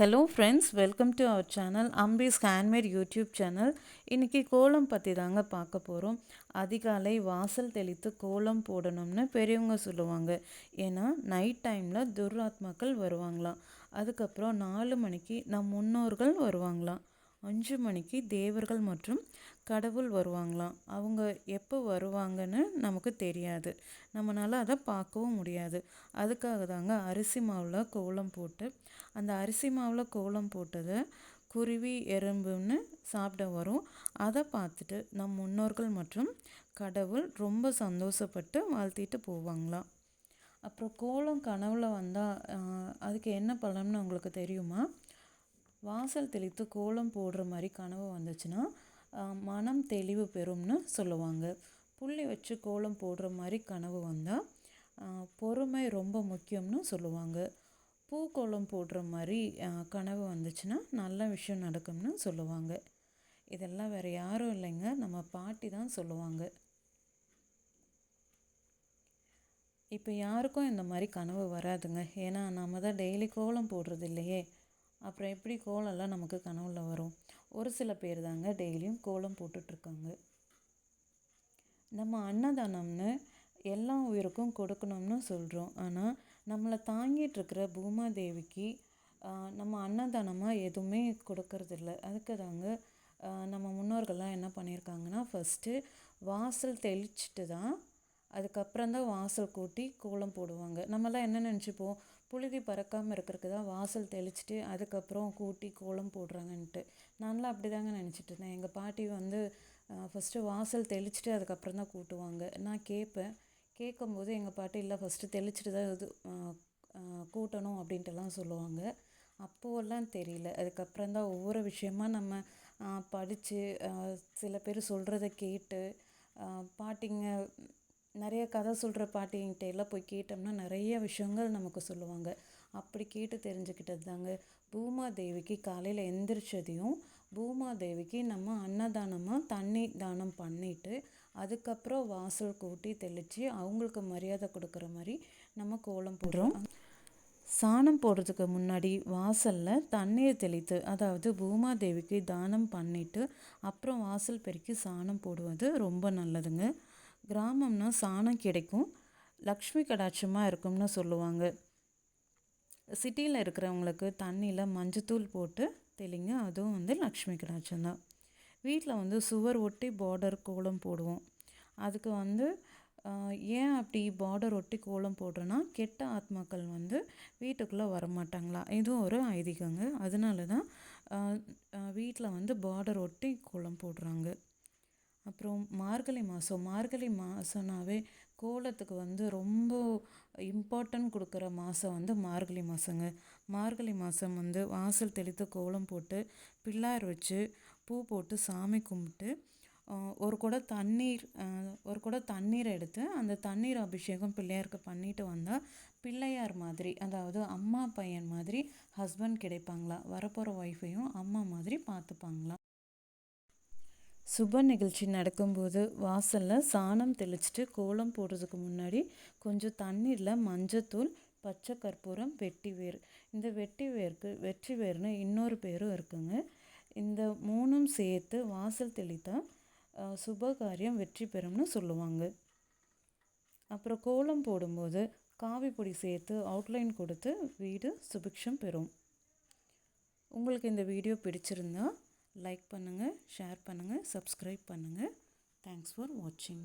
Hello friends welcome to our channel Ambi's handmade YouTube channel இன்றைக்கி கோலம் பற்றி தாங்க பார்க்க போகிறோம் அதிகாலை வாசல் தெளித்து கோலம் போடணும்னு பெரியவங்க சொல்லுவாங்க. ஏன்னா நைட் டைமில் துர்ராத்மாக்கள் வருவாங்களாம். அதுக்கப்புறம் நாலு மணிக்கு நம் முன்னோர்கள் வருவாங்களாம். அஞ்சு மணிக்கு தேவர்கள் மற்றும் கடவுள் வருவாங்களாம். அவங்க எப்போ வருவாங்கன்னு நமக்கு தெரியாது. நம்மளால் அதை பார்க்கவும் முடியாது. அதுக்காக தாங்க அரிசி மாவில் கோலம் போட்டு அந்த அரிசி மாவில் கோலம் போட்டதை குருவி எறும்புன்னு சாப்பிட வரும். அதை பார்த்துட்டு நம் முன்னோர்கள் மற்றும் கடவுள் ரொம்ப சந்தோஷப்பட்டு வாழ்த்திட்டு போவாங்களாம். அப்புறம் கோலம் கனவுல வந்தால் அதுக்கு என்ன பலன்னு உங்களுக்கு தெரியுமா? வாசல் தெளித்து கோலம் போடுற மாதிரி கனவு வந்துச்சுன்னா மனம் தெளிவு பெறும்னு சொல்லுவாங்க. புள்ளி வச்சு கோலம் போடுற மாதிரி கனவு வந்தால் பொறுமை ரொம்ப முக்கியம்னு சொல்லுவாங்க. பூ கோலம் போடுற மாதிரி கனவு வந்துச்சுன்னா நல்ல விஷயம் நடக்கும்னு சொல்லுவாங்க. இதெல்லாம் வேறு யாரும் இல்லைங்க. நம்ம பாட்டி தான் சொல்லுவாங்க. இப்போ யாருக்கும் இந்த மாதிரி கனவு வராதுங்க. ஏன்னா நம்ம தான் டெய்லி கோலம் போடுறது இல்லையே. அப்புறம் எப்படி கோலம்லாம் நமக்கு கனவுல வரும்? ஒரு சில பேர் தாங்க டெய்லியும் கோலம் போட்டுட்ருக்காங்க. நம்ம அன்னதானம்னு எல்லா உயிருக்கும் கொடுக்கணும்னு சொல்கிறோம் ஆனால் நம்மளை தாங்கிட்டுருக்கிற பூமாதேவிக்கு நம்ம அன்னதானமாக எதுவுமே கொடுக்கறதில்ல. அதுக்கு தாங்க நம்ம முன்னோர்கள்லாம் என்ன பண்ணியிருக்காங்கன்னா ஃபஸ்ட்டு வாசல் தெளிச்சிட்டு தான் அதுக்கப்புறம் தான் வாசல் கூட்டி கோலம் போடுவாங்க. நம்மலாம் என்ன நினச்சிப்போம்? புழுதி பறக்காமல் இருக்கிறதுக்கு தான் வாசல் தெளிச்சிட்டு அதுக்கப்புறம் கூட்டி கோலம் போடுறாங்கன்ட்டு. நான்லாம் அப்படி தாங்க நினச்சிட்டு இருந்தேன். எங்கள் பாட்டி வந்து ஃபஸ்ட்டு வாசல் தெளிச்சிட்டு அதுக்கப்புறம் தான் கூட்டுவாங்க. நான் கேட்பேன். கேட்கும்போது எங்கள் பாட்டி இல்லை ஃபஸ்ட்டு தெளிச்சிட்டு தான் இது கூட்டணும் அப்படின்ட்டுலாம் சொல்லுவாங்க. அப்போவெல்லாம் தெரியல. அதுக்கப்புறம் தான் ஒவ்வொரு விஷயமா நம்ம படித்து சில பேர் சொல்கிறத கேட்டு பாட்டிங்க நிறைய கதை சொல்கிற பாட்டிங்கிட்ட எல்லாம் போய் கேட்டோம்னா நிறைய விஷயங்கள் நமக்கு சொல்லுவாங்க. அப்படி கேட்டு தெரிஞ்சுக்கிட்டது தாங்க. பூமாதேவிக்கு காலையில் எந்திரிச்சதையும் பூமாதேவிக்கு நம்ம அன்னதானமாக தண்ணி தானம் பண்ணிவிட்டு அதுக்கப்புறம் வாசல் கூட்டி தெளித்து அவங்களுக்கு மரியாதை கொடுக்குற மாதிரி நம்ம கோலம் போடுறோம். சாணம் போடுறதுக்கு முன்னாடி வாசலில் தண்ணீர் தெளித்து அதாவது பூமாதேவிக்கு தானம் பண்ணிவிட்டு அப்புறம் வாசல் பெருக்கி சாணம் போடுவது ரொம்ப நல்லதுங்க. கிராமம்னா சாணம் கிடைக்கும். லக்ஷ்மி கடாட்சமாக இருக்கும்னு சொல்லுவாங்க. சிட்டியில் இருக்கிறவங்களுக்கு தண்ணியில் மஞ்சத்தூள் போட்டு தெளிங்க அதுவும் வந்து லக்ஷ்மி கடாட்சம் தான். வீட்டில் வந்து சுவர் ஒட்டி பார்டர் கோலம் போடுவோம். அதுக்கு வந்து ஏன் அப்படி பார்டர் ஒட்டி கோலம் போடுறோன்னா கெட்ட ஆத்மாக்கள் வந்து வீட்டுக்குள்ளே வரமாட்டாங்களா? இதுவும் ஒரு ஐதீகங்க. அதனால தான் வீட்டில் வந்து பார்டர் ஒட்டி கோலம் போடுறாங்க. அப்புறம் மார்கழி மாதம் மார்கழி மாதம்னாவே கோலத்துக்கு வந்து ரொம்ப இம்பார்ட்டன்ட் கொடுக்குற மாதம் வந்து மார்கழி மாதங்க மார்கழி மாதம் வந்து வாசல் தெளித்து கோலம் போட்டு பிள்ளார் வச்சு பூ போட்டு சாமி கும்பிட்டு ஒரு குடம் தண்ணீர் ஒரு குடம் தண்ணீரை எடுத்து அந்த தண்ணீர் அபிஷேகம் பிள்ளையாருக்கு பண்ணிட்டு வந்தால் பிள்ளையார் மாதிரி அதாவது அம்மா பையன் மாதிரி ஹஸ்பண்ட் கிடைப்பாங்களா? வரப்போகிற ஒய்ஃபையும் அம்மா மாதிரி பார்த்துப்பாங்களாம் சுப நிகழ்ச்சி நடக்கும்போது வாசலில் சாணம் தெளிச்சிட்டு கோலம் போடுறதுக்கு முன்னாடி கொஞ்சம் தண்ணீரில் மஞ்சத்தூள் பச்சை கற்பூரம் வெட்டி வேர். இந்த வெட்டி வேருக்கு வெற்றி வேர்னு இன்னொரு பேரும் இருக்குங்க. இந்த மூணும் சேர்த்து வாசல் தெளித்தா சுபகாரியம் வெற்றி பெறும்னு சொல்லுவாங்க. அப்புறம் கோலம் போடும்போது காவி பொடி சேர்த்து அவுட்லைன் கொடுத்து வீடு சுபிக்ஷம் பெறும். உங்களுக்கு இந்த வீடியோ பிடிச்சிருந்தா லைக் பண்ணுங்கள் ஷேர் பண்ணுங்கள் சப்ஸ்கிரைப் பண்ணுங்கள் தேங்க்ஸ் ஃபார் வாட்சிங்